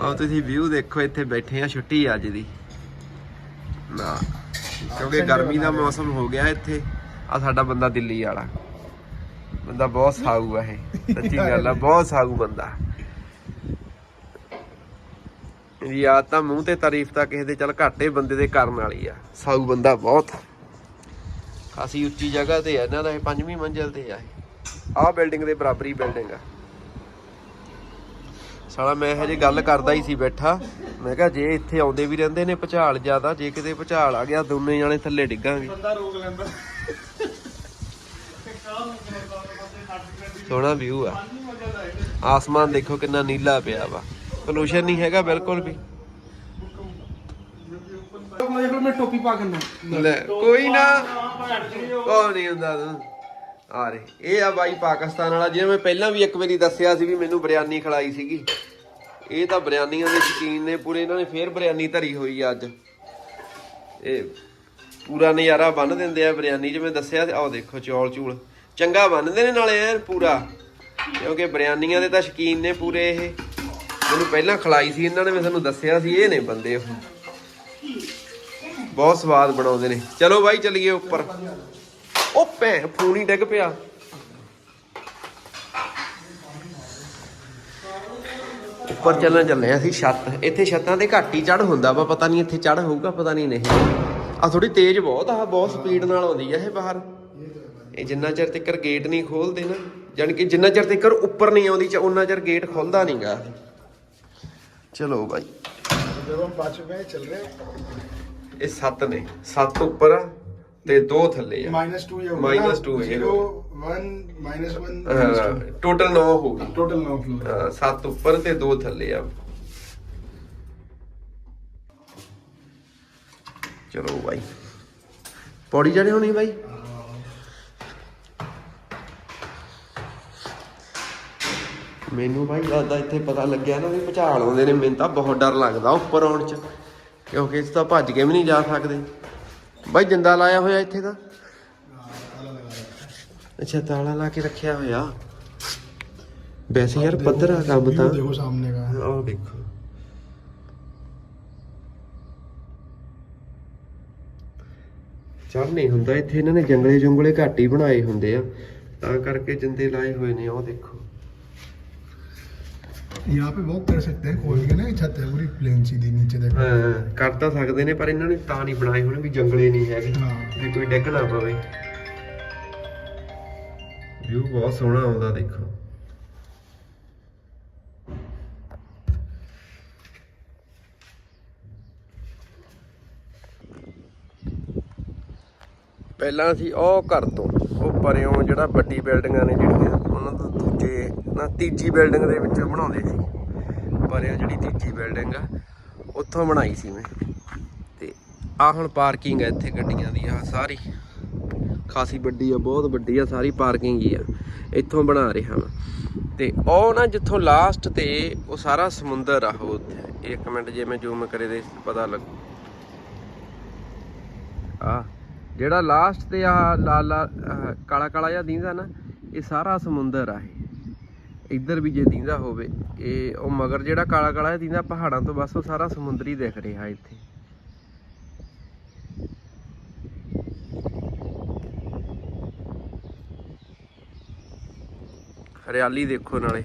ਆਹ ਤੁਸੀਂ ਵਿਊ ਦੇਖੋ, ਇੱਥੇ ਬੈਠੇ ਆ ਛੁੱਟੀ ਅੱਜ ਦੀ। ਨਾ, ਕਿਉਂਕਿ ਗਰਮੀ ਦਾ ਮੌਸਮ ਹੋ ਗਿਆ ਇੱਥੇ। ਆ ਸਾਡਾ ਬੰਦਾ ਦਿੱਲੀ ਵਾਲਾ। ਬੰਦਾ ਬਹੁਤ ਸਾਊ ਆ ਇਹ, ਸੱਚੀ ਗੱਲ ਆ, ਬਹੁਤ ਸਾਊ ਬੰਦਾ। ਇਹਦੀ ਤਾਂ ਮੂੰਹ ਤੇ ਤਾਰੀਫ ਤਾਂ ਕਿਸੇ ਦੇ, ਚੱਲ ਘਾਟੇ ਬੰਦੇ ਦੇ ਕਰਨ ਵਾਲੀ ਆ। ਸਾਊ ਬੰਦਾ ਬਹੁਤ। ਖਾਸੀ ਉੱਚੀ ਜਗ੍ਹਾ ਤੇ ਆ ਇਹਨਾਂ ਦਾ, ਇਹ ਪੰਜਵੀਂ ਮੰਜ਼ਿਲ ਤੇ ਆ ਇਹ। ਆਹ ਬਿਲਡਿੰਗ ਦੇ ਬਰਾਬਰੀ ਬਿਲਡਿੰਗ ਆ। ਸਾਲਾ ਮੈਂ ਹਜੇ ਗੱਲ ਕਰਦਾ ਹੀ ਸੀ ਬੈਠਾ। ਮੈਂ ਕਿਹਾ ਜੇ ਇੱਥੇ ਆਉਂਦੇ ਵੀ ਰਹਿੰਦੇ ਨੇ ਭੁਚਾਲ ਜ਼ਿਆਦਾ ਜੇ ਕਿਤੇ ਭੁਚਾਲ ਆ ਗਿਆ ਦੋਨੇ ਜਾਣੇ ਥੱਲੇ ਡਿੱਗਾਂਗੇ। ਬੰਦਾ ਰੋਕ ਲੈਂਦਾ। ਸੋਹਣਾ ਵਿਊ ਆ। ਆਸਮਾਨ ਦੇਖੋ ਕਿੰਨਾ ਨੀਲਾ ਪਿਆ ਵਾ। ਪੋਲੂਸ਼ਨ ਨਹੀਂ ਹੈਗਾ ਬਿਲਕੁਲ ਵੀ। ਮੈਂ ਮੈਂ ਟੋਪੀ ਪਾ ਕੇ ਨਾ ਲੈ ਕੋਈ ਨਾ। ਕੋਈ ਨਹੀਂ ਹੁੰਦਾ ਤੂੰ? ਆ ਰਹੇ। ਇਹ ਆ ਬਾਈ ਪਾਕਿਸਤਾਨ ਵਾਲਾ ਜਿਵੇਂ ਮੈਂ ਪਹਿਲਾਂ ਵੀ ਇੱਕ ਵਾਰੀ ਦੱਸਿਆ ਸੀ ਵੀ ਮੈਨੂੰ ਬਿਰਿਆਨੀ ਖਿਲਾਈ ਸੀਗੀ। ਇਹ ਤਾਂ ਬਿਰਿਆਨੀਆਂ ਦੇ ਸ਼ਕੀਨ ਨੇ, ਪੂਰੇ ਇਹਨਾਂ ਨੇ ਫੇਰ ਬਿਰਿਆਨੀ ਧਰੀ ਹੋਈ ਆ ਅੱਜ। ਇਹ ਪੂਰਾ ਨਜ਼ਾਰਾ ਬੰਨ ਦਿੰਦੇ ਆ ਬਿਰਿਆਨੀ, ਜਿਵੇਂ ਦੱਸਿਆ ਆਓ ਦੇਖੋ ਚੌਲ ਚੂਲ ਚੰਗਾ ਬੰਨਦੇ ਨੇ ਨਾਲੇ ਐਨ ਪੂਰਾ, ਕਿਉਂਕਿ ਬਿਰਿਆਨੀਆਂ ਦੇ ਤਾਂ ਸ਼ਕੀਨ ਨੇ ਪੂਰੇ ਇਹ। ਮੈਨੂੰ ਪਹਿਲਾਂ ਖਿਲਾਈ ਸੀ ਇਹਨਾਂ ਨੇ, ਮੈਂ ਤੁਹਾਨੂੰ ਦੱਸਿਆ ਸੀ, ਇਹ ਨੇ ਬੰਦੇ ਉਹ। ਬਹੁਤ ਸਵਾਦ ਬਣਾਉਂਦੇ ਨੇ। ਚਲੋ ਬਾਈ, ਚੱਲੀਏ ਉੱਪਰ। ਉਹ ਭੈਣ ਫੋਨ ਹੀ ਡਿੱਗ ਪਿਆ। ਉੱਪਰ ਚੱਲਣ ਚੱਲੇ ਆ ਅਸੀਂ ਛੱਤ। ਇੱਥੇ ਛੱਤਾਂ ਤੇ ਘੱਟ ਚੜ ਹੁੰਦਾ ਵਾ ਪਤਾ ਨਹੀਂ ਇੱਥੇ ਚੜ ਹੋਊਗਾ ਪਤਾ ਨਹੀਂ ਨਹੀਂ। ਆ ਥੋੜੀ ਤੇਜ਼ ਬਹੁਤ ਆ ਬਹੁਤ ਸਪੀਡ ਨਾਲ ਆਉਂਦੀ ਆ ਇਹ ਬਾਹਰ। ਇਹ ਜਿੰਨਾ ਚਿਰ ਤੱਕ ਗੇਟ ਨਹੀਂ ਖੋਲਦੇ ਨਾ ਜਾਨ ਕਿ ਜਿੰਨਾ ਚਿਰ ਤੱਕ ਉੱਪਰ ਨਹੀਂ ਆਉਂਦੀ ਚ ਉਹਨਾਂ ਚਿਰ ਗੇਟ ਖੁੱਲਦਾ ਨਹੀਂਗਾ ਚਲੋ ਭਾਈ ਜਦੋਂ ਪਾਛੇ ਚੱਲ। ਰਹੇ ਇਹ ਸੱਤ ਨੇ। ਸੱਤ ਉੱਪਰ ਤੇ 2 ਥੱਲੇ ਆ। -2 ਹੀ -2 ਇਹ 0 1 1 ਟੋਟਲ 9 ਹੋ ਗਈ। ਟੋਟਲ 9 ਫਲੋਰ 7 ਉੱਪਰ ਤੇ 2 ਥੱਲੇ ਆ। ਚਲੋ ਬਾਈ। ਪੌੜੀ ਜਾਣੇ ਹੋਣੀ ਬਾਈ? ਮੈਨੂੰ ਬਾਈ ਲੱਗਦਾ ਇੱਥੇ ਪਤਾ ਲੱਗਿਆ ਨਾ ਵੀ ਭਚਾਲ ਆਉਂਦੇ ਨੇ। ਮੈਨੂੰ ਤਾਂ ਬਹੁਤ ਡਰ ਲੱਗਦਾ ਉੱਪਰ ਆਉਣ 'ਚ। ਕਿਉਂਕਿ ਇਸ ਤਾਂ ਭੱਜ ਕੇ ਵੀ ਨਹੀਂ ਜਾ ਸਕਦੇ। ਬਾਈ ਜਿੰਦਾ ਲਾਇਆ ਹੋਇਆ ਇੱਥੇ ਤਾਂ। ਅੱਛਾ ਤਾਲਾ ਲਾ ਕੇ ਰੱਖਿਆ ਹੋਇਆ। ਵੈਸੇ ਯਾਰ ਪੱਧਰਾ ਕੰਮ ਤਾਂ। ਦੇਖੋ ਸਾਹਮਣੇ ਦਾ। ਆਹ ਦੇਖੋ ਚੜ ਨਹੀਂ ਹੁੰਦਾ ਇੱਥੇ ਇਹਨਾਂ ਨੇ ਜੰਗਲੇ ਜੰਗਲੇ ਘਾਟੀ ਬਣਾਏ ਹੁੰਦੇ ਆ। ਤਾਂ ਕਰਕੇ ਜਿੰਦੇ ਲਾਏ ਹੋਏ ਨੇ ਉਹ ਦੇਖੋ। यहाँ पे वॉक कर सकते हैं खोल के ना ये छत है पूरी प्लेन सीधी नीचे देखो ਹਾਂ ਕਰ ਤਾਂ ਸਕਦੇ ਨੇ ਪਰ ਇਹਨਾਂ ਨੇ ਤਾਂ ਨਹੀਂ ਬਣਾਏ ਹੋਣੇ ਵੀ ਜੰਗਲੇ ਨਹੀਂ ਹੈਗੇ ਹਾਂ। ਵੀ ਕੋਈ ਡਿੱਗ ਨਾ ਪਵੇ ਵਿਊ ਬਹੁਤ ਸੋਹਣਾ ਆਉਂਦਾ ਦੇਖੋ ਪਹਿਲਾਂ ਅਸੀਂ ਉਹ ਘਰ ਤੋਂ ਉਹ ਪਰਿਓਂ ਜਿਹੜਾ ਵੱਡੀ ਬਿਲਡਿੰਗਾਂ ਨੇ ਜਿਹੜੀਆਂ, ਉਹਨਾਂ ਤੋਂ ਦੂਜੇ ਨਾ ਤੀਜੀ ਬਿਲਡਿੰਗ ਦੇ ਵਿੱਚ ਬਣਾਉਂਦੇ ਸੀ। ਪਰਿਓਂ ਜਿਹੜੀ ਤੀਜੀ ਬਿਲਡਿੰਗ ਆ, ਉੱਥੋਂ ਬਣਾਈ ਸੀ ਮੈਂ। ਤੇ ਆ ਹੁਣ ਪਾਰਕਿੰਗ ਆ ਇੱਥੇ ਗੱਡੀਆਂ ਦੀ ਆ ਸਾਰੀ। ਖਾਸੀ ਵੱਡੀ ਆ, ਬਹੁਤ ਵੱਡੀ ਆ, ਸਾਰੀ ਪਾਰਕਿੰਗ ਹੀ ਆ। ਇੱਥੋਂ ਬਣਾ ਰਿਹਾ ਹਾਂ ਤੇ ਉਹ ਨਾ ਜਿੱਥੋਂ ਲਾਸਟ ਤੇ ਉਹ ਸਾਰਾ ਸਮੁੰਦਰ ਆ ਉਹ ਉੱਥੇ। ਇੱਕ ਮਿੰਟ ਜੇ ਮੈਂ ਜ਼ੂਮ ਕਰੇ ਦੇ ਪਤਾ ਲੱਗ। ਆ ਜਿਹੜਾ ਲਾਸਟ ਤੇ ਆ ਲਾਲ ਲਾਲ ਕਾਲਾ ਕਾਲਾ ਜਿਹਾ ਦੀਂਦਾ ਨਾ, ਇਹ ਸਾਰਾ ਸਮੁੰਦਰ ਆ ਇਹ। ਇੱਧਰ ਵੀ ਜੇ ਦੀਂਦਾ ਹੋਵੇ, ਇਹ ਉਹ ਮਗਰ ਜਿਹੜਾ ਕਾਲਾ ਕਾਲਾ ਜਿਹਾ ਦੀਂਦਾ, ਪਹਾੜਾਂ ਤੋਂ ਬਸ ਉਹ ਸਾਰਾ ਸਮੁੰਦਰ ਹੀ ਦਿਖ ਰਿਹਾ ਇੱਥੇ। ਹਰਿਆਲੀ ਦੇਖੋ ਨਾਲੇ।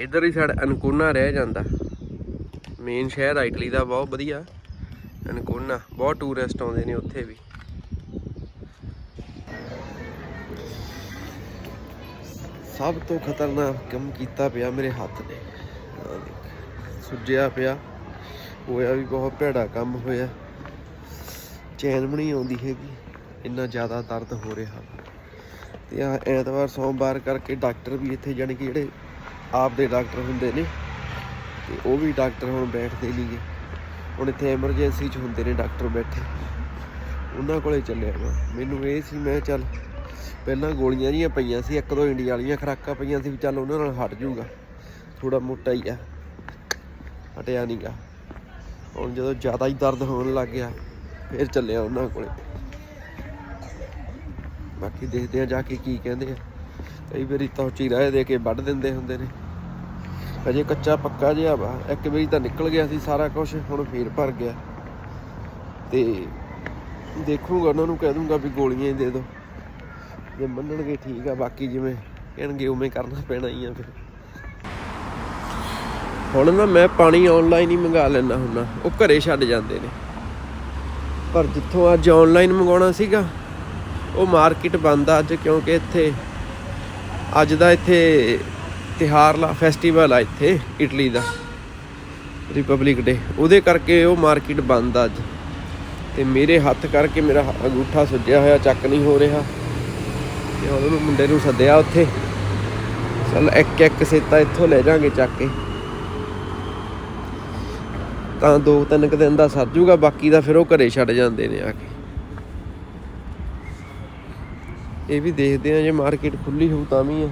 ਇੱਧਰ ਹੀ ਸਾਡਾ ਅਨਕੋਨਾ ਰਹਿ ਜਾਂਦਾ। ਮੇਨ ਸ਼ਹਿਰ ਆ ਇਟਲੀ ਦਾ ਬਹੁਤ ਵਧੀਆ। ਅਨਕੋਨਾ ਬਹੁਤ ਟੂਰਿਸਟ ਆਉਂਦੇ ਨੇ ਉੱਥੇ ਵੀ। ਸਭ ਤੋਂ ਖਤਰਨਾਕ ਕੰਮ ਕੀਤਾ ਪਿਆ ਮੇਰੇ ਹੱਥ ਨੇ। ਸੁੱਜਿਆ ਪਿਆ। ਹੋਇਆ ਵੀ ਬਹੁਤ ਭੈੜਾ ਕੰਮ ਹੋਇਆ। ਚੈਨ ਵੀ ਨਹੀਂ ਆਉਂਦੀ ਹੈਗੀ। ਇੰਨਾ ਜ਼ਿਆਦਾ ਦਰਦ ਹੋ ਰਿਹਾ। ਤੇ ਆ ਐਤਵਾਰ ਸੋਮਵਾਰ ਕਰਕੇ ਡਾਕਟਰ ਵੀ ਇੱਥੇ, ਜਾਣੀ ਕਿ ਜਿਹੜੇ ਆਪ ਦੇ ਡਾਕਟਰ ਹੁੰਦੇ ਨੇ, ਤੇ ਉਹ ਵੀ ਡਾਕਟਰ ਹੁਣ ਬੈਠਦੇ ਨਹੀਂਗੇ ਹੁਣ ਇੱਥੇ ਐਮਰਜੈਂਸੀ 'ਚ ਹੁੰਦੇ ਨੇ ਡਾਕਟਰ ਬੈਠੇ। ਉਹਨਾਂ ਕੋਲੇ ਚੱਲਿਆ ਮੈਂ। ਮੈਨੂੰ ਇਹ ਸੀ, ਮੈਂ ਚੱਲ ਪਹਿਲਾਂ ਗੋਲੀਆਂ ਜੀਆਂ ਪਈਆਂ ਸੀ, ਇੱਕ ਦੋ ਇੰਡੀਆ ਵਾਲੀਆਂ ਖਰਾਕਾਂ ਪਈਆਂ ਸੀ, ਵੀ ਚੱਲ ਉਹਨਾਂ ਨਾਲ ਹਟ ਜਾਊਗਾ। ਥੋੜਾ ਮੋਟਾ ਹੀ ਆ। ਹਟਿਆ ਨਹੀਂਗਾ ਹੁਣ ਜਦੋਂ ਜ਼ਿਆਦਾ ਹੀ ਦਰਦ ਹੋਣ ਲੱਗ ਗਿਆ, ਫਿਰ ਚੱਲਿਆ ਉਹਨਾਂ ਕੋਲੇ। ਬਾਕੀ ਦੇਖਦੇ ਆ ਜਾ ਕੇ ਕੀ ਕਹਿੰਦੇ ਆ। ਕਈ ਵਾਰੀ ਤਾਂ ਚੀਰਾ ਦੇ ਕੇ ਵੱਢ ਦਿੰਦੇ ਹੁੰਦੇ ਨੇ। ਹਜੇ ਕੱਚਾ ਪੱਕਾ ਜਿਹਾ ਵਾ। ਇੱਕ ਵਾਰੀ ਤਾਂ ਨਿਕਲ ਗਿਆ ਸੀ ਸਾਰਾ ਕੁਝ ਹੁਣ ਫੇਰ ਭਰ ਗਿਆ। ਤੇ ਦੇਖੂਗਾ, ਉਹਨਾਂ ਨੂੰ ਕਹਿ ਦੂੰਗਾ ਵੀ ਗੋਲੀਆਂ ਹੀ ਦੇ ਦਿਓ ਜੇ ਮੰਨਣਗੇ ਠੀਕ ਆ, ਬਾਕੀ ਜਿਵੇਂ ਕਹਿਣਗੇ ਉਵੇਂ ਕਰਨਾ ਪੈਣਾ ਹੀ ਆ ਫਿਰ। ਹੁਣ ਨਾ ਮੈਂ ਪਾਣੀ ਆਨਲਾਈਨ ਹੀ ਮੰਗਾ ਲੈਣਾ ਹੁੰਦਾ। ਉਹ ਘਰੇ ਛੱਡ ਜਾਂਦੇ ਨੇ। ਪਰ ਜਿੱਥੋਂ ਅੱਜ ਆਨਲਾਈਨ ਮੰਗਾਉਣਾ ਸੀਗਾ, ਉਹ ਮਾਰਕੀਟ ਬੰਦ ਆ ਅੱਜ, ਕਿਉਂਕਿ ਇੱਥੇ ਅੱਜ ਦਾ ਇੱਥੇ ਤਿਹਾਰ ਫੈਸਟੀਵਲ ਆ ਇੱਥੇ, ਇਟਲੀ ਦਾ ਰਿਪਬਲਿਕ ਡੇ ਉਹਦੇ ਕਰਕੇ ਉਹ ਮਾਰਕੀਟ ਬੰਦ ਆ ਅੱਜ। ਤੇ ਮੇਰੇ ਹੱਥ ਕਰਕੇ ਮੇਰਾ ਅੰਗੂਠਾ ਸੁੱਜਿਆ ਹੋਇਆ, ਚੱਕ ਨਹੀਂ ਹੋ ਰਿਹਾ। ਤੇ ਹੁਣ ਉਹਨੂੰ ਮੁੰਡੇ ਨੂੰ ਸੱਦਿਆ ਉੱਥੇ। ਚੱਲ ਇੱਕ ਇੱਕ ਸੇਤਾ ਇੱਥੋਂ ਲੈ ਜਾਾਂਗੇ ਚੱਕ ਕੇ। ਤਾਂ ਦੋ ਤਿੰਨ ਕੁ ਦਿਨ ਦਾ ਸਰ ਜੂਗਾ, ਬਾਕੀ ਦਾ ਫਿਰ ਉਹ ਘਰੇ ਛੱਡ ਜਾਂਦੇ ਨੇ ਆ ਕੇ। ਇਹ ਵੀ ਦੇਖਦੇ ਆ, ਜੇ ਮਾਰਕੀਟ ਖੁੱਲੀ ਹੋਊ ਤਾਂ ਵੀ ਆ।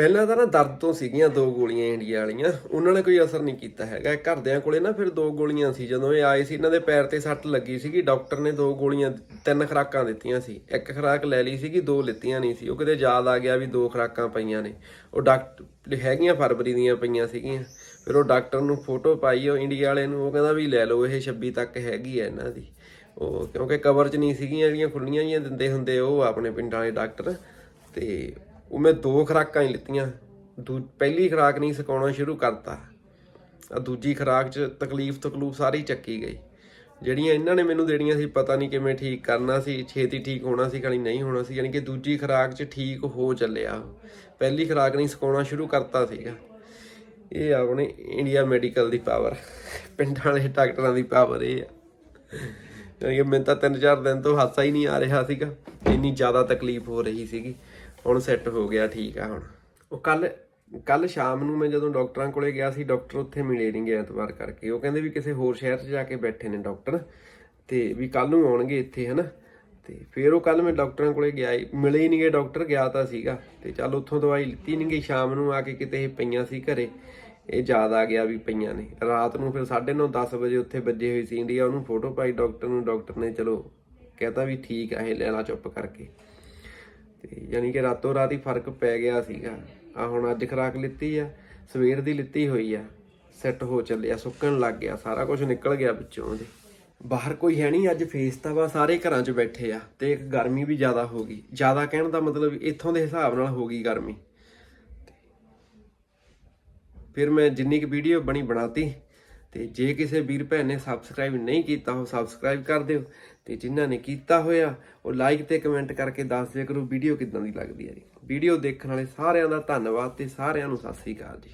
ਪਹਿਲਾਂ ਤਾਂ ਨਾ ਦਰਦ ਤੋਂ ਸੀਗੀਆਂ ਦੋ ਗੋਲੀਆਂ ਇੰਡੀਆ ਵਾਲੀਆਂ। ਉਹਨਾਂ ਨੇ ਕੋਈ ਅਸਰ ਨਹੀਂ ਕੀਤਾ ਹੈਗਾ। ਘਰਦਿਆਂ ਕੋਲੇ ਨਾ ਫਿਰ ਦੋ ਗੋਲੀਆਂ ਸੀ। ਜਦੋਂ ਇਹ ਆਏ ਸੀ, ਇਹਨਾਂ ਦੇ ਪੈਰ ਤੇ ਸੱਟ ਲੱਗੀ ਸੀਗੀ। ਡਾਕਟਰ ਨੇ ਦੋ ਗੋਲੀਆਂ, ਤਿੰਨ ਖੁਰਾਕਾਂ ਦਿੱਤੀਆਂ ਸੀ। ਇੱਕ ਖੁਰਾਕ ਲੈ ਲਈ ਸੀਗੀ, ਦੋ ਲਿੱਤੀਆਂ ਨਹੀਂ ਸੀ। ਉਹ ਕਿਤੇ ਯਾਦ ਆ ਗਿਆ ਵੀ ਦੋ ਖੁਰਾਕਾਂ ਪਈਆਂ ਨੇ। ਉਹ ਡਾਕਟਰ ਹੈਗੀਆਂ ਫਰਵਰੀ ਦੀਆਂ ਪਈਆਂ ਸੀਗੀਆਂ। ਫਿਰ ਉਹ ਡਾਕਟਰ ਨੂੰ ਫੋਟੋ ਪਾਈ, ਉਹ ਇੰਡੀਆ ਵਾਲੇ ਨੂੰ। ਉਹ ਕਹਿੰਦਾ ਵੀ ਲੈ ਲਓ, ਇਹ 26 ਤੱਕ ਹੈਗੀ ਹੈ ਇਹਨਾਂ ਦੀ। ਉਹ ਕਿਉਂਕਿ ਕਵਰ 'ਚ ਨਹੀਂ ਸੀਗੀਆਂ ਜਿਹੜੀਆਂ ਖੁੱਲੀਆਂ ਜੀਆਂ ਦਿੰਦੇ ਹੁੰਦੇ, ਉਹ ਆਪਣੇ ਪਿੰਡਾਂ ਵਾਲੇ ਡਾਕਟਰ। ਤੇ ਉਹ ਮੈਂ ਦੋ ਖੁਰਾਕਾਂ ਹੀ ਲਿੱਤੀਆਂ। ਦੂ, ਪਹਿਲੀ ਖੁਰਾਕ ਨਹੀਂ ਸਕਾਉਣਾ ਸ਼ੁਰੂ ਕਰਤਾ। ਆ ਦੂਜੀ ਖੁਰਾਕ 'ਚ ਤਕਲੀਫ ਤਕਲੂਫ ਸਾਰੀ ਚੱਕੀ ਗਈ। ਜਿਹੜੀਆਂ ਇਹਨਾਂ ਨੇ ਮੈਨੂੰ ਦੇਣੀਆਂ ਸੀ, ਪਤਾ ਨਹੀਂ ਕਿਵੇਂ ਠੀਕ ਕਰਨਾ ਸੀ, ਛੇਤੀ ਠੀਕ ਹੋਣਾ ਸੀ, ਖਾਲੀ ਨਹੀਂ ਹੋਣਾ ਸੀ, ਯਾਨੀ ਕਿ ਦੂਜੀ ਖੁਰਾਕ 'ਚ ਠੀਕ ਹੋ ਚੱਲਿਆ। ਉਹ। ਪਹਿਲੀ ਖੁਰਾਕ ਨਹੀਂ ਸਕਾਉਣਾ ਸ਼ੁਰੂ ਕਰਤਾ ਸੀਗਾ। ਇਹ ਆਪਣੇ ਇੰਡੀਆ ਮੈਡੀਕਲ ਦੀ ਪਾਵਰ। ਪਿੰਡਾਂ ਵਾਲੇ ਡਾਕਟਰਾਂ ਦੀ ਪਾਵਰ ਇਹ ਆ। ਯਾਨੀ ਕਿ ਮੈਨੂੰ ਤਾਂ ਤਿੰਨ ਚਾਰ ਦਿਨ ਤੋਂ ਹਾਸਾ ਹੀ ਨਹੀਂ ਆ ਰਿਹਾ ਸੀਗਾ। ਇੰਨੀ ਜ਼ਿਆਦਾ ਤਕਲੀਫ ਹੋ ਰਹੀ ਸੀਗੀ। ਹੁਣ ਸੈੱਟ ਹੋ ਗਿਆ, ਠੀਕ ਆ ਹੁਣ। ਉਹ ਕੱਲ ਕੱਲ ਸ਼ਾਮ ਨੂੰ ਮੈਂ ਜਦੋਂ ਡਾਕਟਰਾਂ ਕੋਲੇ ਗਿਆ ਸੀ, ਡਾਕਟਰ ਉੱਥੇ ਮਿਲੇ ਨਹੀਂ ਗਏ ਐਤਵਾਰ ਕਰਕੇ। ਉਹ ਕਹਿੰਦੇ ਵੀ ਕਿਸੇ ਹੋਰ ਸ਼ਹਿਰ 'ਚ ਜਾ ਕੇ ਬੈਠੇ ਨੇ ਡਾਕਟਰ ਤੇ ਵੀ ਕੱਲ ਨੂੰ ਆਉਣਗੇ ਇੱਥੇ, ਹਨਾ। ਤੇ ਫਿਰ ਉਹ ਕੱਲ ਮੈਂ ਡਾਕਟਰਾਂ ਕੋਲੇ ਗਿਆ ਮਿਲੇ ਹੀ ਨਹੀਂ ਗਏ ਡਾਕਟਰ, ਗਿਆ ਤਾਂ ਸੀਗਾ। ਤੇ ਚੱਲ ਉੱਥੋਂ ਦਵਾਈ ਲਿੱਤੀ ਨਹੀਂ ਗਈ ਸ਼ਾਮ ਨੂੰ ਆ ਕੇ ਕਿਤੇ ਇਹ ਪਈਆਂ ਸੀ ਘਰੇ। ਇਹ ਯਾਦ ਆ ਗਿਆ ਵੀ ਪਈਆਂ ਨੇ। ਰਾਤ ਨੂੰ ਫਿਰ 9:30 10 ਵਜੇ ਉੱਥੇ ਵੱਜੇ ਹੋਈ ਸੀ ਇੰਡੀਆ, ਉਹਨੂੰ ਫੋਟੋ ਪਾਈ ਡਾਕਟਰ ਨੂੰ, ਡਾਕਟਰ ਨੇ ਚਲੋ ਕਹਤਾ ਵੀ ਠੀਕ ਆ, ਇਹ ਲੈ ਲਾ ਚੁੱਪ ਕਰਕੇ। ਤੇ ਯਾਨੀ ਕਿ ਰਾਤੋਂ ਰਾਤ ਹੀ ਫ਼ਰਕ ਪੈ ਗਿਆ ਸੀਗਾ। ਆ ਹੁਣ ਅੱਜ ਖਰਾਕ ਲਿੱਤੀ ਆ, ਸਵੇਰ ਦੀ ਲਿੱਤੀ ਹੋਈ ਆ ਸੈੱਟ ਹੋ ਚੱਲਿਆ, ਸੁੱਕਣ ਲੱਗ ਗਿਆ, ਸਾਰਾ ਕੁਝ ਨਿਕਲ ਗਿਆ ਵਿੱਚੋਂ ਦੇ। ਬਾਹਰ ਕੋਈ ਹੈ ਨਹੀਂ, ਅੱਜ ਫੇਸ ਤਾਂ ਵਾ ਸਾਰੇ ਘਰਾਂ 'ਚ ਬੈਠੇ ਆ ਤੇ ਇੱਕ ਗਰਮੀ ਵੀ ਜ਼ਿਆਦਾ ਹੋ ਗਈ। ਜ਼ਿਆਦਾ ਕਹਿਣ ਦਾ ਮਤਲਬ ਇੱਥੋਂ ਦੇ ਹਿਸਾਬ ਨਾਲ ਹੋ ਗਈ ਗਰਮੀ। ਫਿਰ ਮੈਂ ਜਿੰਨੀ ਕੁ ਵੀਡੀਓ ਬਣੀ ਬਣਾਤੀ ਤੇ ਜੇ ਕਿਸੇ ਵੀਰ ਭੈਣ ਨੇ ਸਬਸਕ੍ਰਾਈਬ ਨਹੀਂ ਕੀਤਾ ਉਹ ਸਬਸਕ੍ਰਾਈਬ ਕਰ ਦਿਓ ਤੇ ਜਿਨ੍ਹਾਂ ਨੇ ਕੀਤਾ ਹੋਇਆ, ਉਹ ਲਾਈਕ ਤੇ ਕਮੈਂਟ ਕਰਕੇ ਦੱਸ ਦਿਆ ਕਰੋ ਵੀਡੀਓ ਕਿੱਦਾਂ ਦੀ ਲੱਗਦੀ ਹੈ ਜੀ। ਵੀਡੀਓ ਦੇਖਣ ਵਾਲੇ ਸਾਰਿਆਂ ਦਾ ਧੰਨਵਾਦ ਤੇ ਸਾਰਿਆਂ ਨੂੰ ਸਤਿ ਸ੍ਰੀ ਅਕਾਲ ਜੀ।